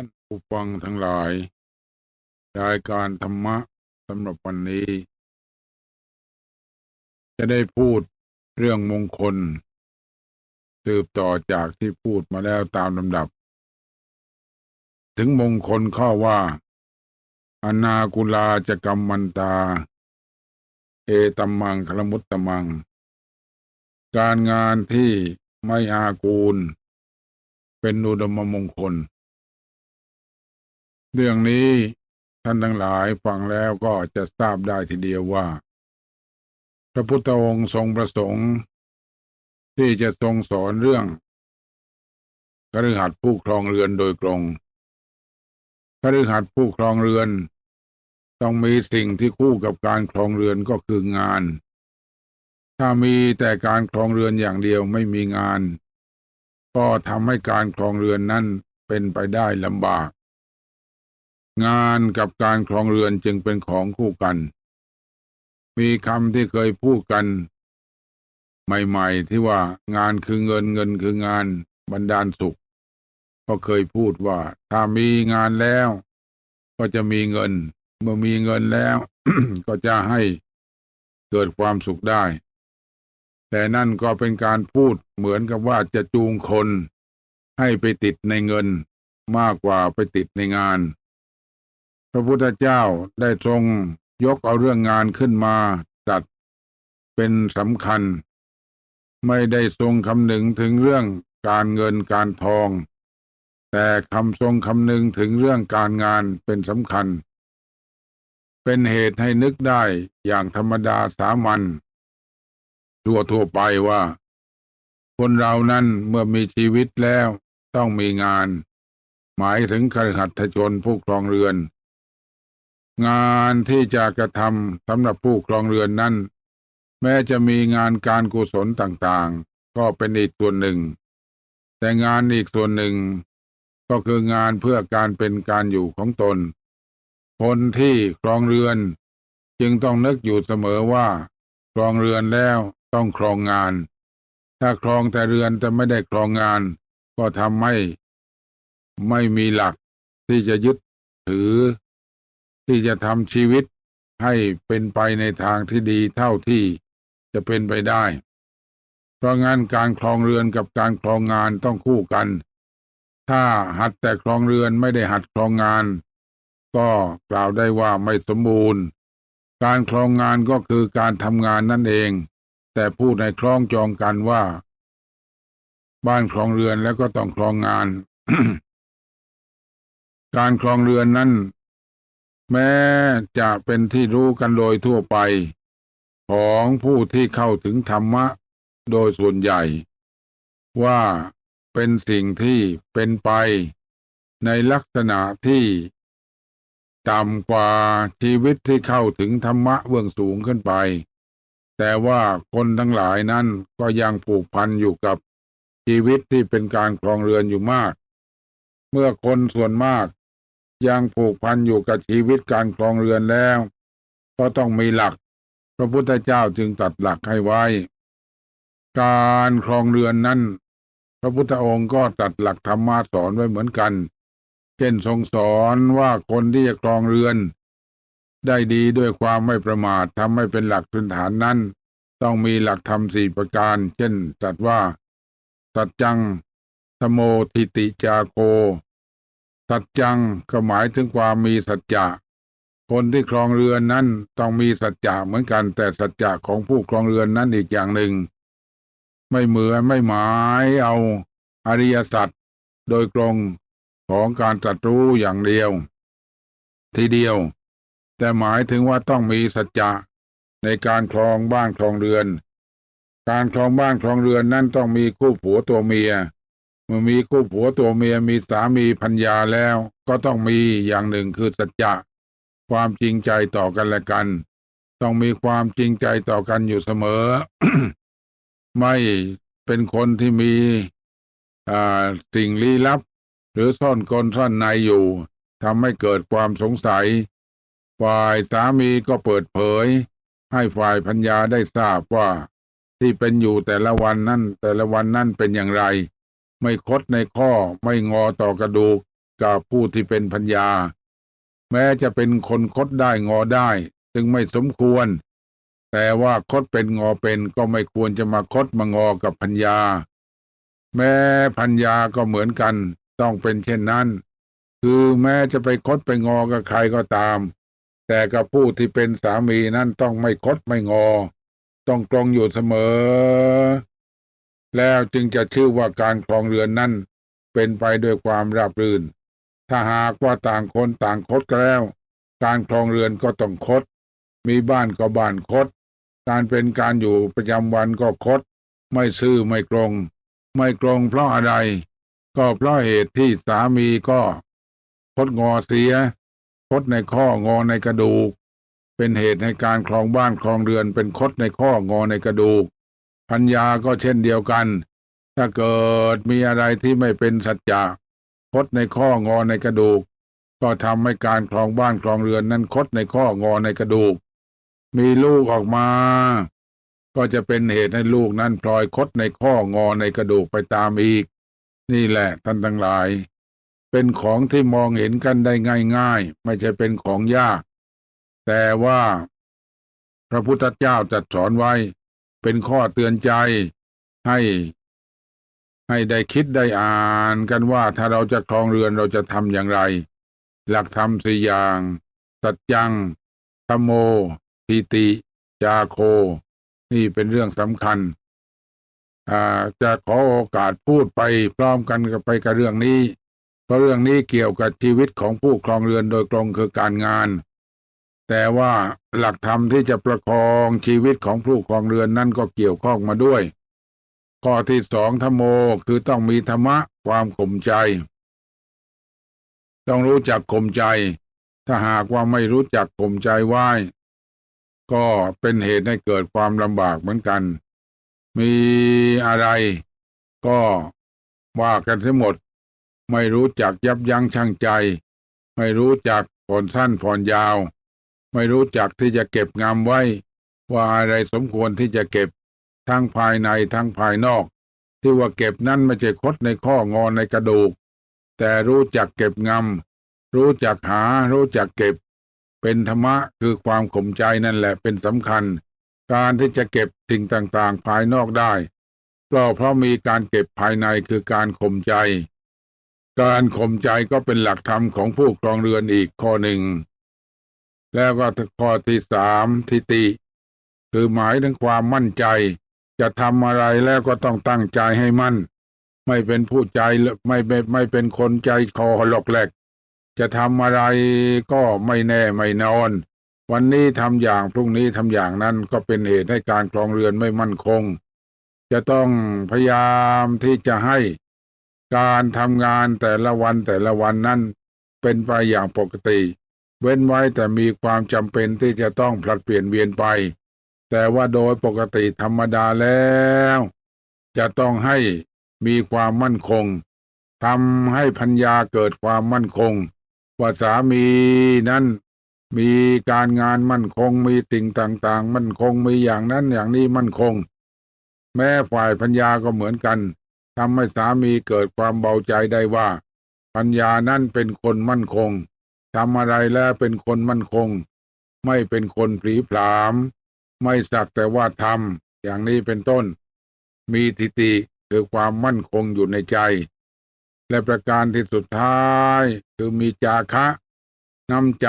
ท่านผู้ฟังทั้งหลาย รายการธรรมะสำหรับวันนี้ จะได้พูดเรื่องมงคล สืบต่อจากที่พูดมาแล้วตามลำดับ ถึงมงคลข้อว่า อนากุลาจะกรรมมันตา เอตัมมังคลมุตตมัง การงานที่ไม่อากูล เป็นอุดมมงคล เรื่องนี้ท่านทั้งหลายฟังแล้วก็จะทราบได้ทีเดียวว่า พระพุทธองค์ทรงประสงค์ ที่จะทรงสอนเรื่องคฤหัสถ์ผู้ครองเรือนโดยตรงคฤหัสถ์ผู้ครองเรือน ต้องมีสิ่งที่คู่กับการครองเรือนก็คืองาน ถ้ามีแต่การครองเรือนอย่างเดียวไม่มีงาน ก็ทำให้การครองเรือนนั้นเป็นไปได้ลำบาก งานกับการครองเรือนจึงเป็นของคู่กัน มีคำที่เคยพูดกัน ใหม่ ๆ ที่ว่างานคือเงินเงินคืองานบรรดาลสุข ก็เคยพูดว่าถ้ามีงานแล้ว ก็จะมีเงิน เมื่อมีเงินแล้ว ก็จะให้เกิดความสุขได้ แต่นั่นก็เป็นการพูดเหมือนกับว่าจะจูงคน ให้ไปติดในเงินมากกว่าไปติดในงาน พระพุทธเจ้าได้ทรงยกเอาเรื่องงานขึ้นมาจัดเป็นสำคัญ ไม่ได้ทรงคำนึงถึงเรื่องการเงินการทอง แต่คำทรงคำนึงถึงเรื่องการงานเป็นสำคัญ เป็นเหตุให้นึกได้อย่างธรรมดาสามัญทั่วทั่วไปว่า คนเรานั้นเมื่อมีชีวิตแล้วต้องมีงาน หมายถึงครหัตถชนผู้ครองเรือน งานที่จะกระทำสำหรับผู้ครองเรือนนั้น แม้จะมีงานการกุศลต่างๆ ก็เป็นอีกส่วนหนึ่ง แต่งานอีกส่วนหนึ่ง ก็คืองานเพื่อการเป็นการอยู่ของตน คนที่ครองเรือน จึงต้องนึกอยู่เสมอว่า ครองเรือนแล้วต้องครองงาน ถ้าครองแต่เรือนจะไม่ได้ครองงาน ก็ทำให้ไม่มีหลักที่จะยึดถือ ที่จะทำชีวิตให้เป็นไปในทางที่ดีเท่าที่จะเป็นไปได้ เพราะงั้นการครองเรือนกับการครองงานต้องคู่กัน ถ้าหัดแต่ครองเรือนไม่ได้หัดครองงาน ก็กล่าวได้ว่าไม่สมบูรณ์ การครองงานก็คือการทำงานนั่นเอง แต่พูดในคล้องจองกันว่า บ้านครองเรือนแล้วก็ต้องครองงาน การครองเรือนนั้น แม้จะเป็นที่รู้กันโดยทั่วไป ของผู้ที่เข้าถึงธรรมะโดยส่วนใหญ่ ว่าเป็นสิ่งที่เป็นไปในลักษณะที่ต่ำกว่าชีวิตที่เข้าถึงธรรมะเบื้องสูงขึ้นไป แต่ว่าคนทั้งหลายนั้นก็ยังผูกพันอยู่กับชีวิตที่เป็นการครองเรือนอยู่มาก เมื่อคนส่วนมาก ยังผูกพันอยู่กับชีวิตการครองเรือนแล้ว ก็ต้องมีหลัก พระพุทธเจ้าจึงตัดหลักให้ไว้ การครองเรือนนั้นพระพุทธองค์ก็ตัดหลักธรรมะสอนไว้เหมือนกัน เช่นทรงสอนว่าคนที่จะครองเรือน ได้ดีด้วยความไม่ประมาททำให้เป็นหลักพื้นฐานนั้น ต้องมีหลักธรรมสี่ประการ เช่น ตัดว่า สัจจังธโมทิติจาโก สัจจังก็หมายถึงความมีสัจจะคนที่ครองเรือนนั้นต้องมีสัจจะเหมือนกัน แต่สัจจะของผู้ครองเรือนนั้นอีกอย่างหนึ่ง ไม่เหมือนไม่หมายเอาอริยสัจโดยตรงของการตรัสรู้อย่างเดียว ทีเดียว แต่หมายถึงว่าต้องมีสัจจะในการครองบ้านครองเรือน การครองบ้านครองเรือนนั้นต้องมีคู่ผัวตัวเมีย เมื่อมีคู่ผัวตัวเมียมีสามีพัญญาแล้ว ก็ต้องมีอย่างหนึ่งคือสัจจะความจริงใจต่อกันและกัน ต้องมีความจริงใจต่อกันอยู่เสมอ ไม่เป็นคนที่มีสิ่งลี้ลับ หรือซ่อนกลซ่อนในอยู่ทำให้เกิดความสงสัย ฝ่ายสามีก็เปิดเผย ให้ฝ่ายพัญญาได้ทราบว่า ที่เป็นอยู่แต่ละวันนั่นแต่ละวันนั่นเป็นอย่างไร ไม่คดในข้อไม่งอต่อกระดูกกับผู้ที่เป็นพัญญา แม้จะเป็นคนคดได้งอได้ จึงไม่สมควร แต่ว่าคดเป็นงอเป็นก็ไม่ควรจะมาคดมางอกับพัญญา แม้พัญญาก็เหมือนกัน ต้องเป็นเช่นนั้น คือแม้จะไปคดไปงอกับใครก็ตาม แต่กับผู้ที่เป็นสามีนั้นต้องไม่คดไม่งอ ต้องตรงอยู่เสมอ แล้วจึงจะชื่อว่าการครองเรือนนั้นเป็นไปด้วยความราบรื่น ถ้าหากว่าต่างคนต่างคดกแล้ว การครองเรือนก็ต้องคด มีบ้านก็บ้านคด การเป็นการอยู่ประจำวันก็คด ไม่ซื่อไม่ตรงไม่ตรงเพราะอะไร ก็เพราะเหตุที่สามีก็คดงอเสีย คดในข้องอในกระดูก เป็นเหตุให้การครองบ้านครองเรือนเป็นคดในข้องอในกระดูก พัญญาก็เช่นเดียวกัน ถ้าเกิดมีอะไรที่ไม่เป็นสัจจะคดในข้องอในกระดูก ก็ทำให้การครองบ้านครองเรือนนั้นคดในข้องอในกระดูก มีลูกออกมา ก็จะเป็นเหตุให้ลูกนั้นพลอยคดในข้องอในกระดูกไปตามอีก นี่แหละท่านทั้งหลาย เป็นของที่มองเห็นกันได้ง่ายๆ ไม่ใช่เป็นของยาก แต่ว่า พระพุทธเจ้าตรัดสอนไว้ เป็นข้อเตือนใจให้ ให้ได้คิดได้อ่านกันว่าถ้าเราจะครองเรือนเราจะทำอย่างไร หลักธรรมสี่อย่าง สัจจังธรรมโมทิติ จาโค นี่เป็นเรื่องสำคัญจะขอโอกาสพูดไปพร้อมกันกับไปกับเรื่องนี้ เพราะเรื่องนี้เกี่ยวกับชีวิตของผู้ครองเรือนโดยตรงคือการงาน แต่ว่าหลักธรรมที่จะประคองชีวิตของผู้ครองเรือนนั่นก็เกี่ยวข้องมาด้วย ข้อที่สองธรรมโมคือต้องมีธรรมะความข่มใจ ต้องรู้จักข่มใจ ถ้าหากว่าไม่รู้จักข่มใจไหวก็เป็นเหตุให้เกิดความลำบากเหมือนกัน มีอะไรก็ว่ากันทั้งหมด ไม่รู้จักยับยั้งชั่งใจ ไม่รู้จักผ่อนสั้นผ่อนยาว ไม่รู้จักที่จะเก็บงำไว้ ว่าอะไรสมควรที่จะเก็บทั้งภายในทั้งภายนอก ที่ว่าเก็บนั้นไม่ใช่คดในข้องอนในกระดูก แต่รู้จักเก็บงำรู้จักหา รู้จักเก็บ เป็นธรรมะคือความข่มใจนั่นแหละเป็นสำคัญ การที่จะเก็บสิ่งต่างๆ ภายนอกได้ก็เพราะมีการเก็บภายในคือการข่มใจ การข่มใจก็เป็นหลักธรรมของผู้ครองเรือนอีกข้อหนึ่ง แล้วก็ข้อที่สามทิติ คือหมายถึงความมั่นใจ จะทำอะไรแล้วก็ต้องตั้งใจให้มั่น ไม่เป็นผู้ใจไม่ไม่ไม่เป็นคนใจคอหลอกแหลก จะทำอะไรก็ไม่แน่ไม่นอน วันนี้ทำอย่างพรุ่งนี้ทำอย่างนั้นก็เป็นเหตุให้การครองเรือนไม่มั่นคง จะต้องพยายามที่จะให้การทำงานแต่ละวันแต่ละวันนั้นเป็นไปอย่างปกติ เว้นไว้แต่มีความจำเป็นที่จะต้องผลัดเปลี่ยนเวียนไป แต่ว่าโดยปกติธรรมดาแล้ว จะต้องให้มีความมั่นคงทำให้พัญญาเกิดความมั่นคง ว่าสามีนั้นมีการงานมั่นคง มีสิ่งต่างๆ มั่นคงมีอย่างนั้นอย่างนี้มั่นคง แม้ฝ่ายพัญญาก็เหมือนกันทำให้สามีเกิดความเบาใจได้ว่าปัญญานั่นเป็นคนมั่นคง ทำอะไรแล้วเป็นคนมั่นคง ไม่เป็นคนผีผลาม ไม่สักแต่ว่าทำอย่างนี้เป็นต้น มีทิฏฐิคือความมั่นคงอยู่ในใจ และประการที่สุดท้ายคือมีจาคะน้ำใจ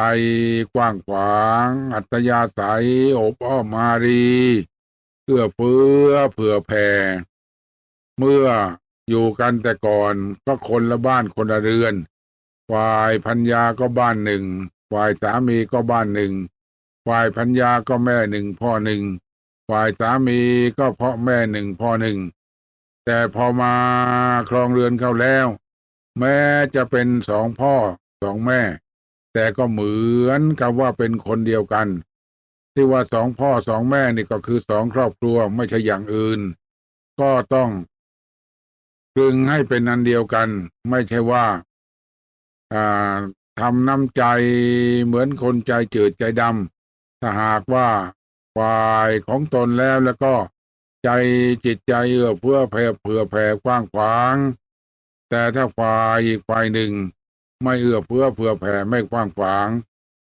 กว้างขวาง อัตยาศัยอบอ้อมมารีเอื้อเฟื้อเผื่อแผ่ เมื่ออยู่กันแต่ก่อนก็คนละบ้านคนละเรือน ฝ่ายพัญญาก็บ้านหนึ่งฝ่ายสามีก็บ้านหนึ่งฝ่ายพัญญาก็แม่หนึ่งพ่อหนึ่งฝ่ายสามีก็พ่อแม่หนึ่งพ่อหนึ่งแต่พอมาครองเรือนเข้าแล้ว แม้จะเป็นสองพ่อสองแม่ แต่ก็เหมือนกับว่าเป็นคนเดียวกัน ที่ว่าสองพ่อสองแม่นี่ก็คือสองครอบครัวไม่ใช่อย่างอื่น ก็ต้องกลึงให้เป็นอันเดียวกัน ไม่ใช่ว่า ทำน้ำใจเหมือนคนใจจืดใจดำถ้าหากว่าฝ่ายของตนแล้วแล้วก็ใจจิตใจเอื้อเพื่อแผ่เผื่อแผ่กว้างขวาง แต่ถ้าฝ่ายอีกฝ่ายหนึ่ง ไม่เอื้อเฟื้อเผื่อแผ่ไม่กว้างขวาง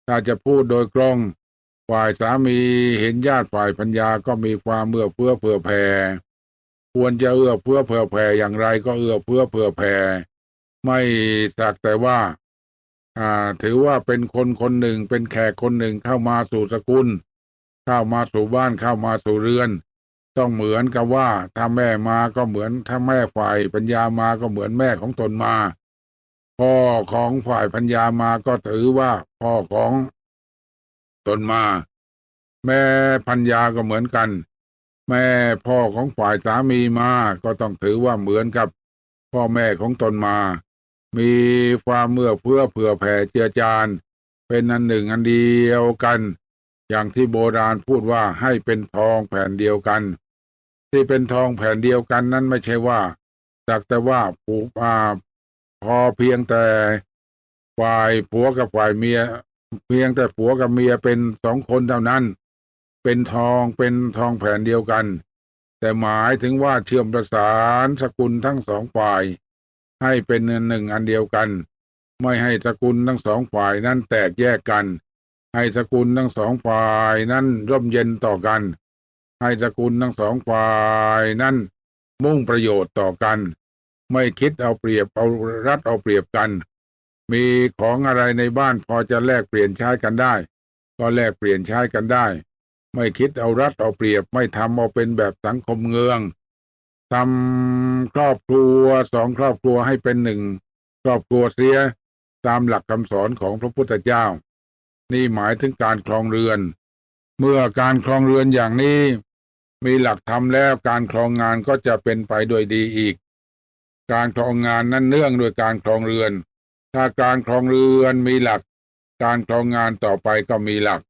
ถ้าจะพูดโดยกลงฝ่ายสามีเห็นญาติฝ่ายพัญญาก็มีความเอื้อเฟื้อเผื่อแผ่ควรจะเอื้อเฟื้อเผื่อแผ่อย่างไรก็เอื้อเฟื้อเผื่อแผ่ ไม่สักแต่ว่า อ่า ถือว่าเป็นคนคนหนึ่ง เป็นแขกคนหนึ่งเข้ามาสู่สกุล เข้ามาสู่บ้านเข้ามาสู่เรือน ต้องเหมือนกับว่าถ้าแม่มาก็เหมือนถ้าแม่ฝ่ายปัญญามาก็เหมือนแม่ของตนมา พ่อของฝ่ายปัญญามาก็ถือว่าพ่อของตนมา แม่ปัญญาก็เหมือนกัน แม่พ่อของฝ่ายสามีมาก็ต้องถือว่าเหมือนกับพ่อแม่ของตนมา มีความเมื่อเพื่อเผื่อแผ่เจือจาน เป็นอันหนึ่งอันเดียวกัน อย่างที่โบราณพูดว่าให้เป็นทองแผ่นเดียวกัน ที่เป็นทองแผ่นเดียวกันนั้นไม่ใช่ว่าสักแต่ว่าผูกอาพอเพียงแต่ฝ่ายผัวกับฝ่ายเมีย เพียงแต่ผัวกับเมียเป็นสองคนเท่านั้น เป็นทองเป็นทองแผ่นเดียวกัน แต่หมายถึงว่าเชื่อมประสานสกุลทั้งสองฝ่าย ให้เป็นหนึ่งอันเดียวกัน ไม่ให้สกุลทั้งสองฝ่ายนั้นแตกแยกกัน ให้สกุลทั้งสองฝ่ายนั้นร่มเย็นต่อกัน ให้สกุลทั้งสองฝ่ายนั้นมุ่งประโยชน์ต่อกัน ไม่คิดเอาเปรียบเอารัดเอาเปรียบกัน มีของอะไรในบ้านพอจะแลกเปลี่ยนใช้กันได้ ก็แลกเปลี่ยนใช้กันได้ ไม่คิดเอารัดเอาเปรียบไม่ทำเอาเป็นแบบสังคมเงือง ทำครอบครัวสองครอบครัวให้เป็นหนึ่งครอบครัวเสียตามหลักคำสอนของพระพุทธเจ้า นี่หมายถึงการครองเรือน เมื่อการครองเรือนอย่างนี้ มีหลักธรรมแล้วการครองงานก็จะเป็นไปโดยดีอีก การครองงานนั้นเนื่องโดยการครองเรือน ถ้าการครองเรือนมีหลัก การครองงานต่อไปก็มีหลัก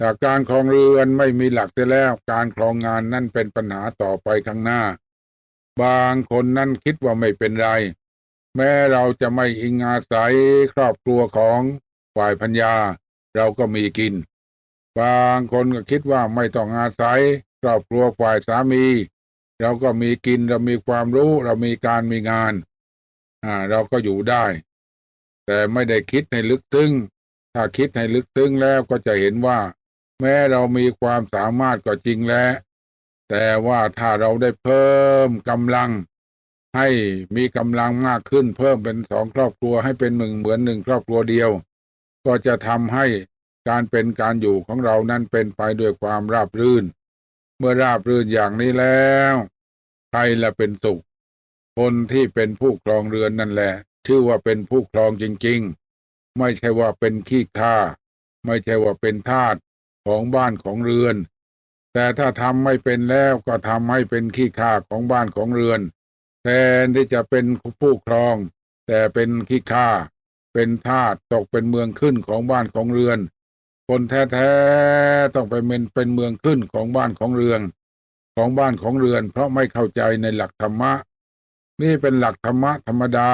ถ้าการครองเรือนไม่มีหลักเสียแล้ว การครองงานนั่นเป็นปัญหาต่อไปข้างหน้า บางคนนั่นคิดว่าไม่เป็นไร แม้เราจะไม่อิงอาศัยครอบครัวของฝ่ายพัญญา เราก็มีกิน บางคนก็คิดว่าไม่ต้องอาศัย ครอบครัวฝ่ายสามี เราก็มีกินเรามีความรู้เรามีการมีงานอ่าเราก็อยู่ได้ แต่ไม่ได้คิดให้ลึกซึ้งถ้าคิดให้ลึกซึ้งแล้วก็จะเห็นว่า แม้เรามีความสามารถก็จริงแล้ว แต่ว่าถ้าเราได้เพิ่มกำลัง ให้มีกำลังมากขึ้น เพิ่มเป็นสองครอบครัวให้เป็นหนึ่งเหมือนหนึ่งครอบครัวเดียว ก็จะทำให้การเป็นการอยู่ของเรานั้นเป็นไปด้วยความราบรื่น เมื่อราบรื่นอย่างนี้แล้วใครละเป็นสุข คนที่เป็นผู้ครองเรือนนั่นแหละ ชื่อว่าเป็นผู้ครองจริง ๆ ไม่ใช่ว่าเป็นขี้ข้าไม่ใช่ว่าเป็นทาสของบ้านของเรือน แต่ถ้าทำไม่เป็นแล้วก็ทำให้เป็นขี้ข้าของบ้านของเรือน แทนที่จะเป็นผู้ครอง แต่เป็นขี้ข้าเป็นทาสตกเป็นเมืองขึ้นของบ้านของเรือน คนแท้ๆต้องไปเป็นเป็นเมืองขึ้นของบ้านของเรือนของบ้านของเรือน เพราะไม่เข้าใจในหลักธรรมะ นี่เป็นหลักธรรมะธรรมดา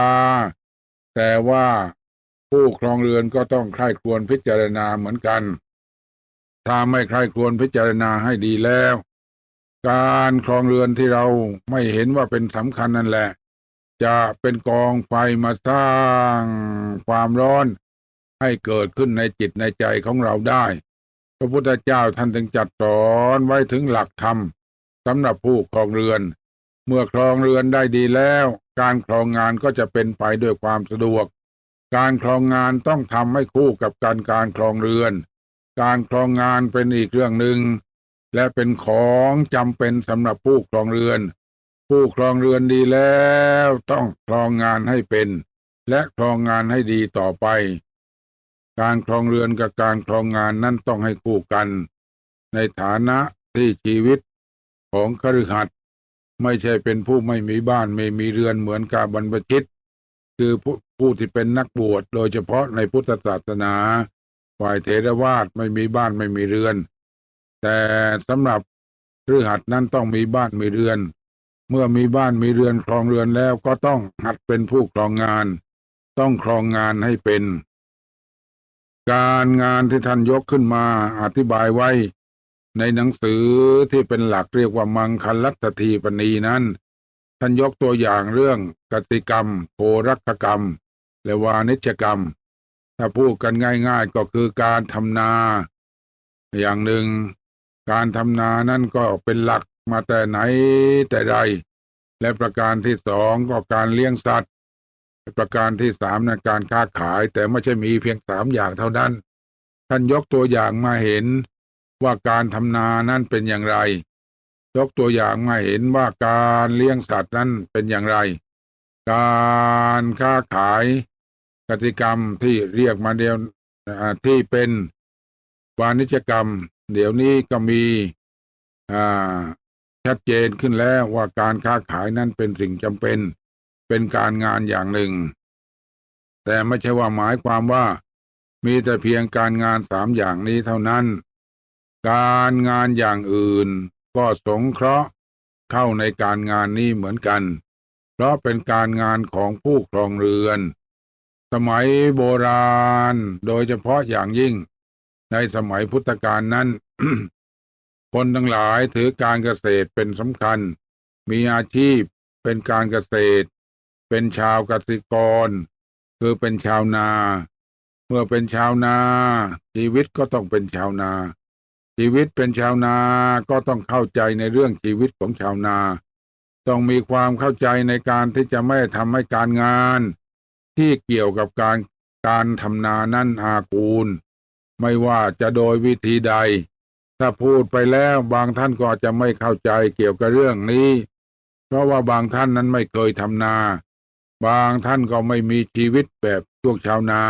แต่ว่าผู้ครองเรือนก็ต้องใคร่ครวญพิจารณาเหมือนกัน ถ้าไม่ใครควญพิจารณาให้ดีแล้ว การครองเรือนที่เราไม่เห็นว่าเป็นสำคัญนั่นแหละ จะเป็นกองไฟมาสร้างความร้อน ให้เกิดขึ้นในจิตในใจของเราได้ พระพุทธเจ้าท่านจึงจัดสอนไว้ถึงหลักธรรมสำหรับผู้ครองเรือน เมื่อครองเรือนได้ดีแล้ว การครองงานก็จะเป็นไปด้วยความสะดวก การครองงานต้องทำให้คู่กับการการครองเรือน การครองงานเป็นอีกเรื่องหนึ่ง และเป็นของจำเป็นสำหรับผู้ครองเรือน ผู้ครองเรือนดีแล้วต้องครองงานให้เป็น และครองงานให้ดีต่อไป การครองเรือนกับการครองงานนั้นต้องให้คู่กัน ในฐานะที่ชีวิตของคฤหัสถ์ไม่ใช่เป็นผู้ไม่มีบ้านไม่มีเรือนเหมือนกาบรรพชิต คือผู้ผู้ที่เป็นนักบวชโดยเฉพาะในพุทธศาสนา ฝ่ายเทรวาสไม่มีบ้านไม่มีเรือน แต่สำหรับฤหัสนั้นต้องมีบ้านมีเรือน เมื่อมีบ้านมีเรือนครองเรือนแล้วก็ต้องหัดเป็นผู้ครองงาน ต้องครองงานให้เป็น การงานที่ท่านยกขึ้นมาอธิบายไว้ ในหนังสือที่เป็นหลักเรียกว่ามังคลัตทีปณีนั้น ท่านยกตัวอย่างเรื่องกติกรรม โภรักกรรม และวานิชกรรม ถ้าพูดกันง่าย ๆก็คือการทำนา อย่างหนึ่ง การทำนานั่นก็เป็นหลักมาแต่ไหนแต่ใด และประการที่สองก็การเลี้ยงสัตว์ ประการที่สามนะการค้าขายแต่ไม่ใช่มีเพียงสามอย่างเท่านั้น ท่านยกตัวอย่างมาเห็นว่าการทำนานั้นเป็นอย่างไร ยกตัวอย่างมาเห็นว่าการเลี้ยงสัตว์นั้นเป็นอย่างไร การค้าขาย กติกรรมที่เรียกมาเดียวที่เป็นวานิจกรรม เดี๋ยวนี้ก็มีชัดเจนขึ้นแล้วว่าการค้าขายนั้นเป็นสิ่งจำเป็น เป็นการงานอย่างหนึ่ง แต่ไม่ใช่ว่าหมายความว่า มีแต่เพียงการงานสามอย่างนี้เท่านั้น การงานอย่างอื่น ก็สงเคราะห์เข้าในการงานนี้เหมือนกัน เพราะเป็นการงานของผู้ครองเรือน มัยโบราณ โดยเฉพาะอย่างยิ่ง ในสมัยพุทธกาลนั้น คนทั้งหลายถือการเกษตรเป็นสำคัญ มีอาชีพเป็นการเกษตร เป็นชาวเกษตรกร คือเป็นชาวนา เมื่อเป็นชาวนา ชีวิตก็ต้องเป็นชาวนา ชีวิตเป็นชาวนาก็ต้องเข้าใจในเรื่องชีวิตของชาวนา ต้องมีความเข้าใจในการที่จะไม่ทำให้การงาน ที่เกี่ยวกับการการทำนานั้นอากูล ไม่ว่าจะโดยวิธีใด ถ้าพูดไปแล้วบางท่านก็จะไม่เข้าใจเกี่ยวกับเรื่องนี้ เพราะว่าบางท่านนั้นไม่เคยทำนา บางท่านก็ไม่มีชีวิตแบบพวกชาวนา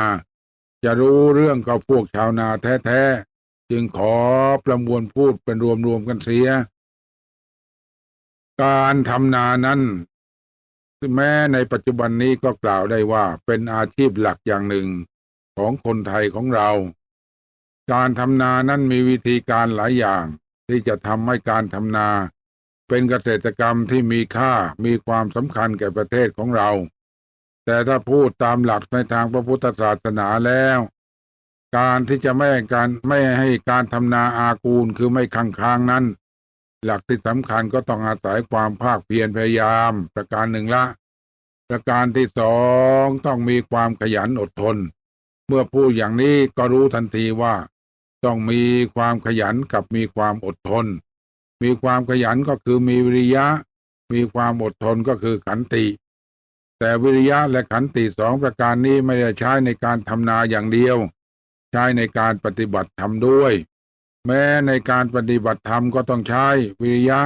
จะรู้เรื่องกับพวกชาวนาแท้ๆ จึงขอประมวลพูดเป็นรวมๆกันเสีย การทำนานั้น แม้ในปัจจุบันนี้ก็กล่าวได้ว่าเป็นอาชีพหลักอย่างหนึ่งของคนไทยของเรา การทำนานั้นมีวิธีการหลายอย่าง ที่จะทำให้การทำนา เป็นเกษตรกรรมที่มีค่ามีความสำคัญแก่ประเทศของเรา แต่ถ้าพูดตามหลักในทางพระพุทธศาสนาแล้ว การที่จะไม่การไม่ให้การทำนาอากูลคือไม่ค้างค้างนั้นหลักที่สำคัญก็ต้องอาศัยความภาคเพียรพยายามประการหนึ่งละ ประการที่สองต้องมีความขยันอดทน เมื่อพูดอย่างนี้ก็รู้ทันทีว่า ต้องมีความขยันกับมีความอดทน มีความขยันก็คือมีวิริยะ มีความอดทนก็คือขันติ แต่วิริยะและขันติสองประการนี้ไม่ได้ใช้ในการทำนาอย่างเดียว ใช้ในการปฏิบัติธรรมด้วย แม้ในการปฏิบัติธรรมก็ต้องใช้วิริยะ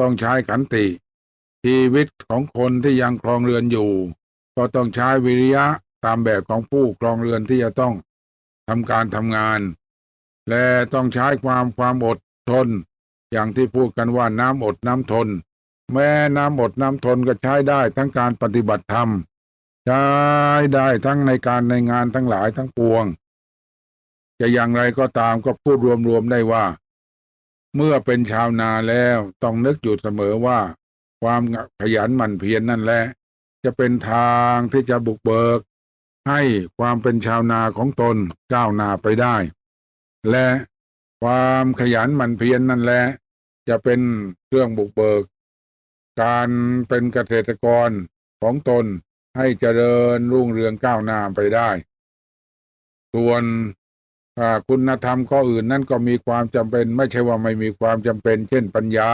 ต้องใช้ขันติ ชีวิตของคนที่ยังครองเรือนอยู่ ก็ต้องใช้วิริยะตามแบบของผู้ครองเรือนที่จะต้องทำการทำงาน และต้องใช้ความความอดทน อย่างที่พูดกันว่าน้ำอดน้ำทน แม้น้ำอดน้ำทนก็ใช้ได้ทั้งการปฏิบัติธรรมใช้ได้ทั้งในการในงานทั้งหลายทั้งปวง จะอย่างไรก็ตามก็พูดรวมๆได้ว่า เมื่อเป็นชาวนาแล้วต้องนึกอยู่เสมอว่า ความขยันหมั่นเพียรนนั่นแหละ จะเป็นทางที่จะบุกเบิก ให้ความเป็นชาวนาของตนก้าวหน้าไปได้ และความขยันหมั่นเพียรนนั่นแหละ จะเป็นเครื่องบุกเบิก การเป็นเกษตรกรของตนให้เจริญรุ่งเรืองก้าวหน้าไปได้ ส่วนคุณธรรมข้ออื่นนั่นก็มีความจำเป็น ไม่ใช่ว่าไม่มีความจำเป็น เช่นปัญญา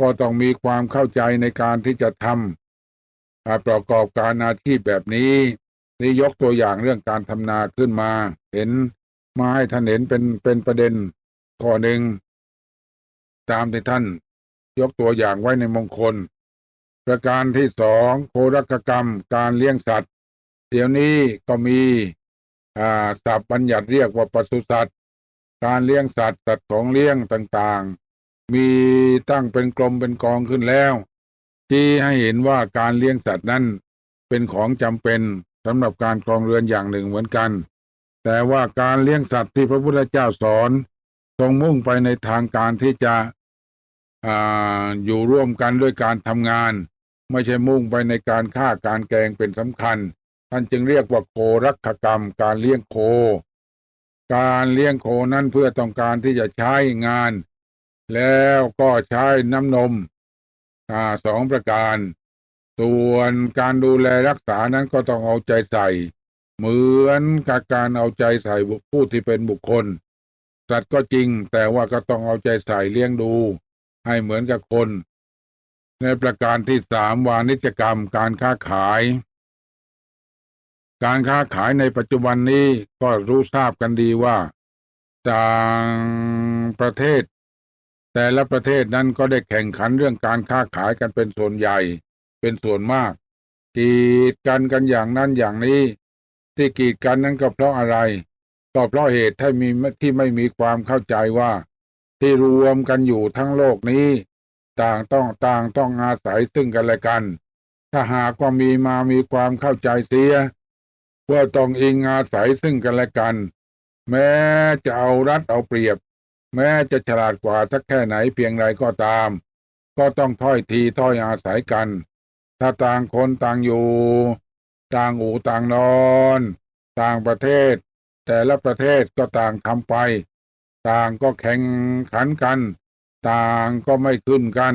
ก็ต้องมีความเข้าใจในการที่จะทำาประกอบการอาชีพแบบนี้นี่ยกตัวอย่างเรื่องการทำนาขึ้นมา เห็นมาให้ท่านเห็นเป็นเป็นประเด็นข้อหนึ่งตามที่ท่าน ยกตัวอย่างไว้ในมงคล ประการที่สองโครักกรรม การเลี้ยงสัตว์ เดี๋ยวนี้ก็มีอ่าศัพท์บัญญัติเรียกว่าปศุสัตว์ การเลี้ยงสัตว์สัตว์ของเลี้ยงต่างๆ มีตั้งเป็นกรมเป็นกองขึ้นแล้วที่ให้เห็นว่าการเลี้ยงสัตว์นั้นเป็นของจำเป็นสำหรับการครองเรือนอย่างหนึ่งเหมือนกัน แต่ว่าการเลี้ยงสัตว์ที่พระพุทธเจ้าสอนทรงมุ่งไปในทางการที่จะอ่าอยู่ร่วมกันด้วยการทำงาน ไม่ใช่มุ่งไปในการฆ่าการแกงเป็นสำคัญ ท่านจึงเรียกว่าโครักขกรรม การเลี้ยงโค การเลี้ยงโคนั้นเพื่อต้องการที่จะใช้งาน แล้วก็ใช้น้ำนมอสองประการ ส่วนการดูแลรักษานั้นก็ต้องเอาใจใส่ เหมือนกับการเอาใจใส่ผู้ที่เป็นบุคคล สัตว์ก็จริง แต่ว่าก็ต้องเอาใจใส่เลี้ยงดู ให้เหมือนกับคน ในประการที่สามวานิจกรรมการค้าขาย การค้าขายในปัจจุบันนี้ก็รู้ทราบกันดีว่าต่างประเทศ แต่ละประเทศนั้นก็ได้แข่งขันเรื่องการค้าขายกันเป็นส่วนใหญ่ เป็นส่วนมาก กีดกันกันอย่างนั้นอย่างนี้ ที่กีดกันนั้นก็เพราะอะไรก็เพราะเหตุที่มีที่ไม่มีความเข้าใจว่า ที่รวมกันอยู่ทั้งโลกนี้ ต่างต้องต่างต้องอาศัยซึ่งกันและกัน ถ้าหากว่ามีมามีความเข้าใจเสียว่าต้องอิงอาศัยซึ่งกันและกัน แม้จะเอารัดเอาเปรียบ แม้จะฉลาดกว่าสักแค่ไหนเพียงไรก็ตาม ก็ต้องถ้อยทีถ้อยอาศัยกัน ถ้าต่างคนต่างอยู่ ต่างอู่ต่างนอน ต่างประเทศ แต่ละประเทศก็ต่างทำไป ต่างก็แข่งขันกัน ต่างก็ไม่ขึ้นกัน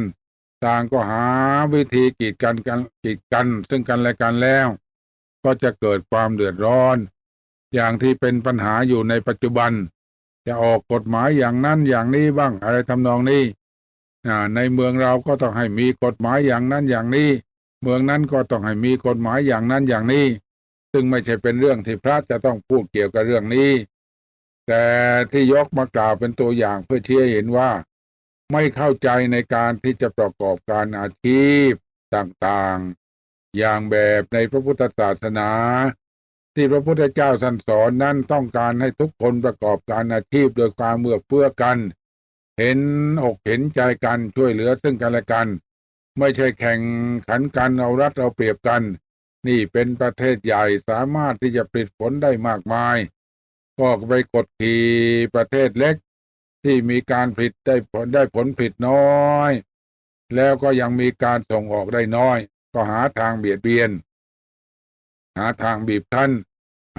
ต่างก็หาวิธีกีดกันกันกีดกัน ซึ่งกันและกันแล้ว ก็จะเกิดความเดือดร้อน อย่างที่เป็นปัญหาอยู่ในปัจจุบัน จะออกกฎหมายอย่างนั้นอย่างนี้บ้างอะไรทำนองนี้ในเมืองเราก็ต้องให้มีกฎหมายอย่างนั้นอย่างนี้ เมืองนั้นก็ต้องให้มีกฎหมายอย่างนั้นอย่างนี้ ซึ่งไม่ใช่เป็นเรื่องที่พระจะต้องพูดเกี่ยวกับเรื่องนี้ แต่ที่ยกมากล่าวเป็นตัวอย่างเพื่อเชี้เห็นว่า ไม่เข้าใจในการที่จะประกอบการอาชีพต่างๆ อย่างแบบในพระพุทธศาสนา ที่พระพุทธเจ้าสั่นสอนนั้นต้องการให้ทุกคนประกอบการอาชีพโดยความเมื่อเพื่อกัน เห็นอกเห็นใจกันช่วยเหลือซึ่งกันและกัน ไม่ใช่แข่งขันกันเอารัดเอาเปรียบกัน นี่เป็นประเทศใหญ่สามารถที่จะผลิตผลได้มากมาย ก็ไปกดขี่ประเทศเล็ก ที่มีการผลิตได้ผลได้ผลผลิตน้อย แล้วก็ยังมีการส่งออกได้น้อย ก็หาทางเบียดเบียน หาทางบีบคั้น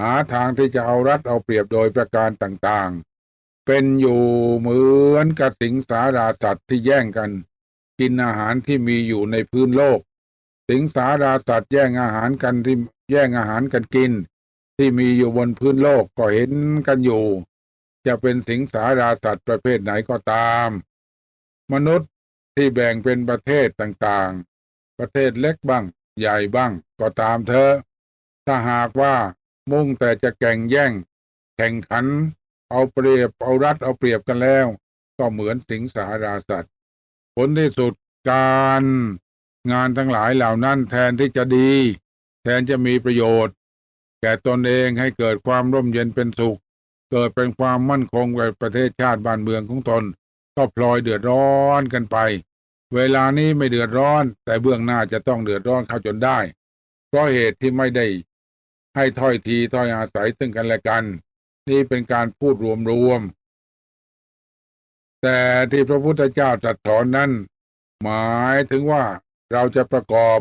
หาทางที่จะเอารัดเอาเปรียบโดยประการต่างๆ เป็นอยู่เหมือนกับสิงสาราสัตว์ที่แย่งกัน กินอาหารที่มีอยู่ในพื้นโลก สิงสาราสัตว์แย่งอาหารกันที่แย่งอาหารกันกิน ที่มีอยู่บนพื้นโลกก็เห็นกันอยู่ จะเป็นสิงสาราสัตว์ประเภทไหนก็ตาม มนุษย์ที่แบ่งเป็นประเทศต่างๆ ประเทศเล็กบ้าง ใหญ่บ้างก็ตามเธอ ถ้าหากว่ามุ่งแต่จะแข่งแย่ง แข่งขัน เอาเปรียบเอารัดเอาเปรียบกันแล้ว ก็เหมือนสิงสาราสัตว์ ผลที่สุดการงานทั้งหลายเหล่านั้นแทนที่จะดี แทนจะมีประโยชน์ แก่ตนเองให้เกิดความร่มเย็นเป็นสุข เกิดเป็นความมั่นคงแก่ประเทศชาติบ้านเมืองของตน ก็พลอยเดือดร้อนกันไป เวลานี้ไม่เดือดร้อน แต่เบื้องหน้าจะต้องเดือดร้อนเข้าจนได้ เพราะเหตุที่ไม่ได้ ให้ถ้อยทีถ้อยอาศัยซึ่งกันและกัน นี่เป็นการพูดรวมๆแต่ที่พระพุทธเจ้าตรัสสอนนั้น หมายถึงว่าเราจะประกอบ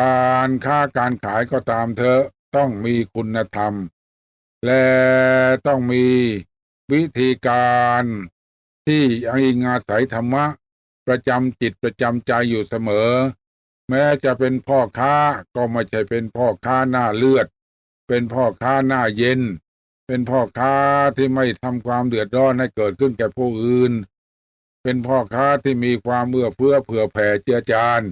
การค้าการขายก็ตามเถอะต้องมีคุณธรรม และต้องมีวิธีการที่อิงอาศัยธรรมะ ประจำจิตประจำใจอยู่เสมอ แม้จะเป็นพ่อค้าก็ไม่ใช่เป็นพ่อค้าหน้าเลือด เป็นพ่อค้าหน้าเย็น เป็นพ่อค้าที่ไม่ทำความเดือดร้อนให้เกิดขึ้นแก่ผู้อื่น เป็นพ่อค้าที่มีความเมื่อเพื่อเผื่อแผ่เจือจาน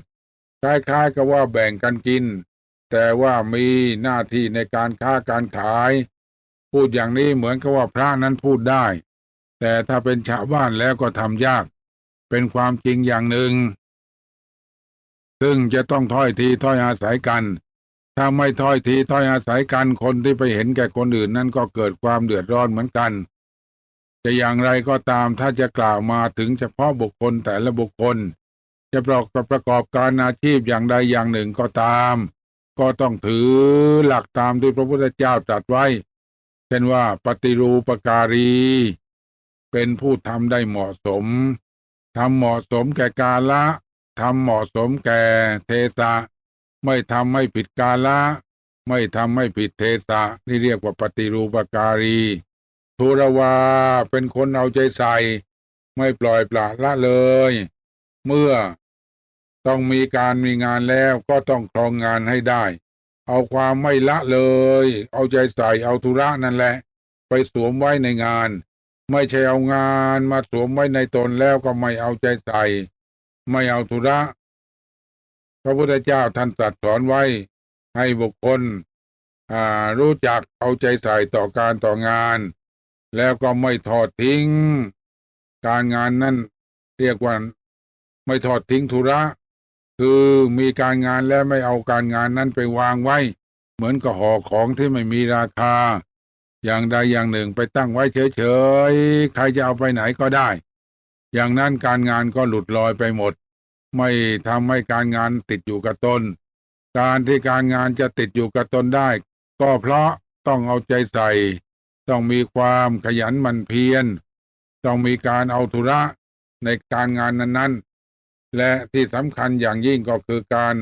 คล้ายๆกับว่าแบ่งกันกิน แต่ว่ามีหน้าที่ในการค้าการขาย พูดอย่างนี้เหมือนกับว่าพระนั้นพูดได้ แต่ถ้าเป็นชาวบ้านแล้วก็ทำยาก เป็นความจริงอย่างหนึ่งซึ่งจะต้องถ้อยทีถ้อยอาศัยกัน ถ้าไม่ถ้อยทีถ้อยอาศัยกันคนที่ไปเห็นแก่คนอื่นนั้นก็เกิดความเดือดร้อนเหมือนกัน จะอย่างไรก็ตามถ้าจะกล่าวมาถึงเฉพาะบุคคลแต่ละบุคคล จะประกอบประกอบการอาชีพอย่างใดอย่างหนึ่งก็ตาม ก็ต้องถือหลักตามที่พระพุทธเจ้าตรัสไว้เช่นว่าปฏิรูปการี เป็นผู้ทำได้เหมาะสมทำเหมาะสมแก่กาละทำเหมาะสมแก่เทสะ ไม่ทำให้ผิดกาละ ไม่ทำให้ผิดเทสะนี่เรียกว่าปฏิรูปการีทุรวาเป็นคนเอาใจใส่ ไม่ปล่อยปละละเลย เมื่อต้องมีการมีงานแล้วก็ต้องครองงานให้ได้ เอาความไม่ละเลย เอาใจใส่เอาธุระนั่นแหละ ไปสวมไว้ในงาน ไม่ใช่เอางานมาสวมไว้ในตนแล้วก็ไม่เอาใจใส่ ไม่เอาธุระ พระพุทธเจ้าท่านตรัสสอนไว้ ให้บุคคลรู้จักเอาใจใส่ต่อการต่องาน แล้วก็ไม่ทอดทิ้ง การงานนั้นเรียกว่าไม่ทอดทิ้งธุระ คือมีการงานแล้วไม่เอาการงานนั้นไปวางไว้ เหมือนกับห่อของที่ไม่มีราคา อย่างใดอย่างหนึ่งไปตั้งไว้เฉยๆ ใครจะเอาไปไหนก็ได้ อย่างนั้นการงานก็หลุดลอยไปหมด ไม่ทำให้การงานติดอยู่กับตน การที่การงานจะติดอยู่กับตนได้ ก็เพราะต้องเอาใจใส่ ต้องมีความขยันหมั่นเพียร ต้องมีการเอาธุระในการงานนั้นๆ และที่สำคัญอย่างยิ่งก็คือการ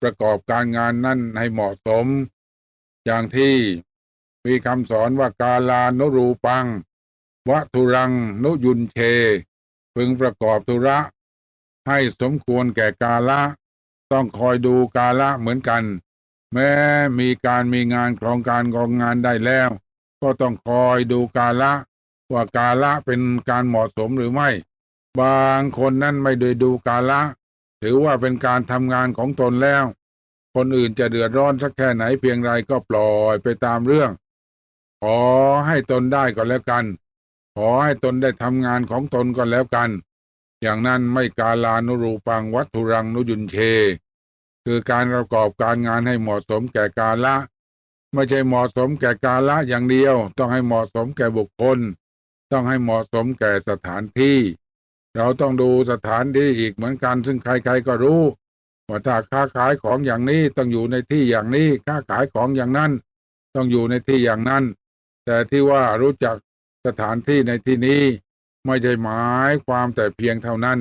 ประกอบการงานนั้นให้เหมาะสม อย่างที่มีคำสอนว่ากาลานุรูปัง วะทุรังนุยุนเชพึงประกอบธุระ ให้สมควรแก่กาละ ต้องคอยดูกาละเหมือนกัน แม้มีการมีงานของการกองงานได้แล้ว ก็ต้องคอยดูกาละ ว่ากาละเป็นการเหมาะสมหรือไม่ บางคนนั้นไม่ได้ดูกาละ ถือว่าเป็นการทำงานของตนแล้ว คนอื่นจะเดือดร้อนสักแค่ไหนเพียงไรก็ปล่อยไปตามเรื่อง ขอให้ตนได้ก็แล้วกัน ขอให้ตนได้ทำงานของตนก็แล้วกัน อย่างนั้นไม่กาลานุรูปังวัตถุรังนุยุนเชคือการประกอบการงานให้เหมาะสมแก่กาละ ไม่ใช่เหมาะสมแก่กาละอย่างเดียว ต้องให้เหมาะสมแก่บุคคล ต้องให้เหมาะสมแก่สถานที่ เราต้องดูสถานที่อีกเหมือนกันซึ่งใครๆก็รู้ว่าถ้าค้าขายของอย่างนี้ต้องอยู่ในที่อย่างนี้ค้าขายของอย่างนั้น ต้องอยู่ในที่อย่างนั้น แต่ที่ว่ารู้จักสถานที่ในที่นี้ ไม่ใช่หมายความแต่เพียงเท่านั้น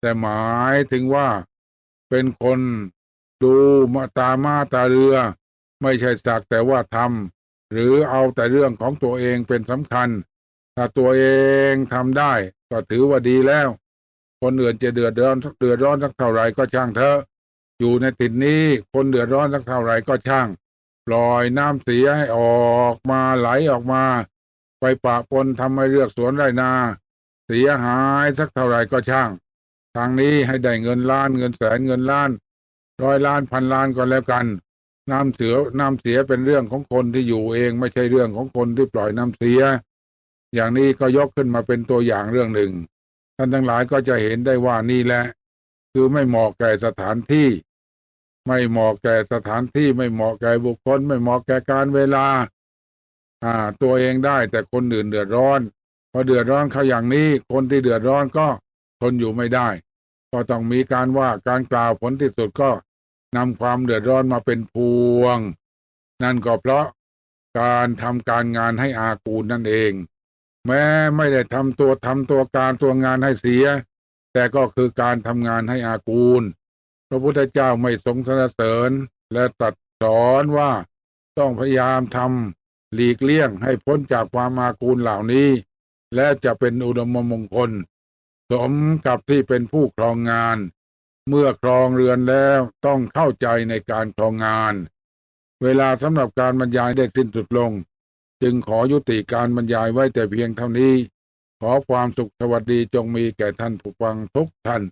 แต่หมายถึงว่าเป็นคนดูมาตามาตาเรือ ไม่ใช่สักแต่ว่าทำหรือเอาแต่เรื่องของตัวเองเป็นสำคัญ ถ้าตัวเองทำได้ ก็ถือว่าดีแล้ว คนอื่นจะเดือดร้อนเดือดร้อนสักเท่าไหร่ก็ช่างเถอะ อยู่ในติดนี้คนเดือดร้อนสักเท่าไหร่ก็ช่าง ปล่อยน้ำเสียให้ออกมาไหลออกมา ไปปะปนทำให้เลือกสวนไรนา เสียหายสักเท่าไหร่ก็ช่าง ทางนี้ให้ได้เงินล้านเงินแสนเงินล้าน ร้อยล้านพันล้านก็แล้วกัน น้ำเสือน้ำเสียเป็นเรื่องของคนที่อยู่เองไม่ใช่เรื่องของคนที่ปล่อยน้ำเสีย อย่างนี้ก็ยกขึ้นมาเป็นตัวอย่างเรื่องหนึ่ง ท่านทั้งหลายก็จะเห็นได้ว่านี่แหละ คือไม่เหมาะแก่สถานที่ ไม่เหมาะแก่สถานที่ไม่เหมาะแก่บุคคล ไม่เหมาะแก่การเวลา อ่า ตัวเองได้แต่คนอื่นเดือดร้อนพอเดือดร้อนเขาอย่างนี้ คนที่เดือดร้อนก็ทนอยู่ไม่ได้ ก็ต้องมีการว่าการกล่าวผลที่สุดก็นำความเดือดร้อนมาเป็นพวง นั่นก็เพราะการทำการงานให้อากูลนั่นเอง แม้ไม่ได้ทำตัวทำตัวการตัวงานให้เสีย แต่ก็คือการทำงานให้อากูล พระพุทธเจ้าไม่ทรงสรรเสริญและตรัสสอนว่าต้องพยายามทำ หลีกเลี่ยงให้พ้นจากความอากูลเหล่านี้ และจะเป็นอุดมมงคล สมกับที่เป็นผู้ครองงาน เมื่อครองเรือนแล้วต้องเข้าใจในการครองงาน เวลาสำหรับการบรรยายได้สิ้นสุดลง จึงขอยุติการบรรยายไว้แต่เพียงเท่านี้ ขอความสุขสวัสดีจงมีแก่ท่านผู้ฟังทุกท่าน